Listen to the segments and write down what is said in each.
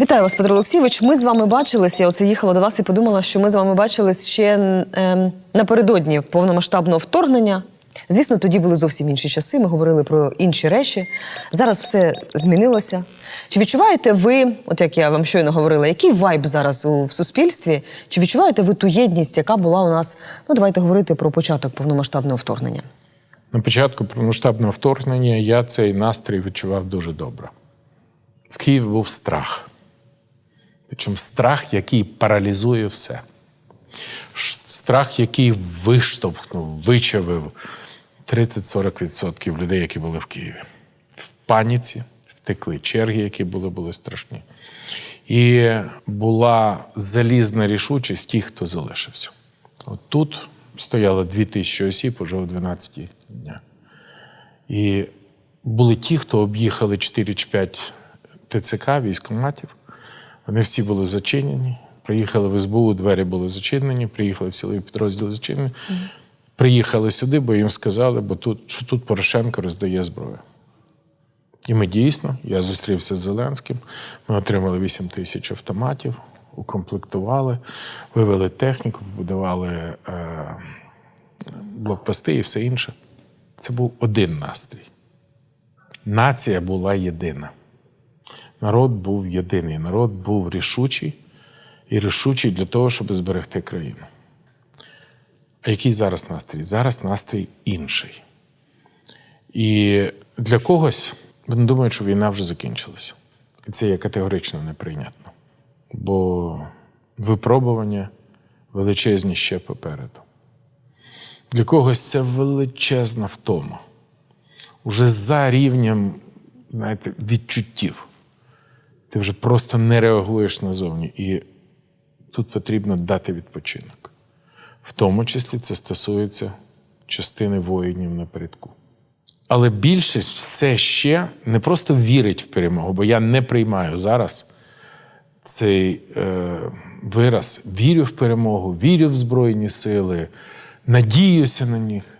Вітаю вас, Петро Олексійович. Ми з вами бачились. Я оце їхала до вас і подумала, що ми з вами бачились ще ем, напередодні повномасштабного вторгнення. Звісно, тоді були зовсім інші часи. Ми говорили про інші речі. Зараз все змінилося. Чи відчуваєте ви, от як я вам щойно говорила, який вайб зараз у в суспільстві? Чи відчуваєте ви ту єдність, яка була у нас? Ну, давайте говорити про початок повномасштабного вторгнення. На початку повномасштабного вторгнення я цей настрій відчував дуже добре. В Києві був страх. Причому страх, який паралізує все. Страх, який виштовхнув, вичавив 30-40% людей, які були в Києві. В паніці втекли черги, які були, були страшні. І була залізна рішучість тих, хто залишився. От тут стояло 2000 осіб уже о 12 дня. І були ті, хто об'їхали 4 чи 5 ТЦК, військкоматів. Вони всі були зачинені. Приїхали в СБУ, двері були зачинені, приїхали в силові підрозділи зачинені. Приїхали сюди, бо їм сказали, бо тут, що тут Порошенко роздає зброю. І ми дійсно, я зустрівся з Зеленським, ми отримали 8 тисяч автоматів, укомплектували, вивели техніку, побудували е, блокпости і все інше. Це був один настрій. Нація була єдина. Народ був єдиний, народ був рішучий і рішучий для того, щоб зберегти країну. А який зараз настрій? Зараз настрій інший. І для когось вони думають, що війна вже закінчилася. І це є категорично неприйнятно. Бо випробування величезні ще попереду. Для когось це величезна втома. Уже за рівнем, знаєте, відчуттів. Ти вже просто не реагуєш назовні. І тут потрібно дати відпочинок. В тому числі це стосується частини воїнів напередку. Але більшість все ще не просто вірить в перемогу, бо я не приймаю зараз цей е, вираз вірю в перемогу, вірю в Збройні сили, надіюся на них.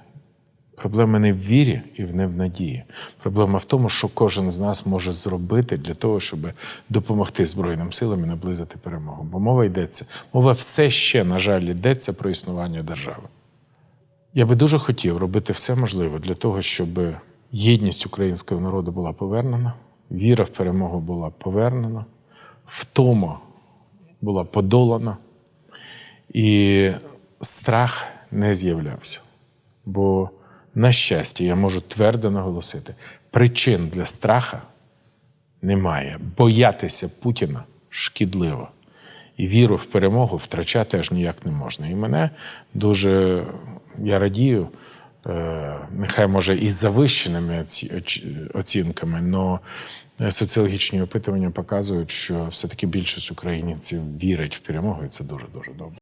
Проблема не в вірі і не в надії. Проблема в тому, що кожен з нас може зробити для того, щоб допомогти Збройним силам і наблизити перемогу. Бо мова йдеться, мова все ще, на жаль, йдеться про існування держави. Я би дуже хотів робити все можливе для того, щоб єдність українського народу була повернена, віра в перемогу була повернена, втома була подолана, і страх не з'являвся. Бо, на щастя, я можу твердо наголосити, причин для страха немає. Боятися Путіна шкідливо. І віру в перемогу втрачати аж ніяк не можна. І мене дуже я радію, е, нехай може і завищеними оцінками, але соціологічні опитування показують, що все-таки більшість українців вірить в перемогу, і це дуже дуже добре.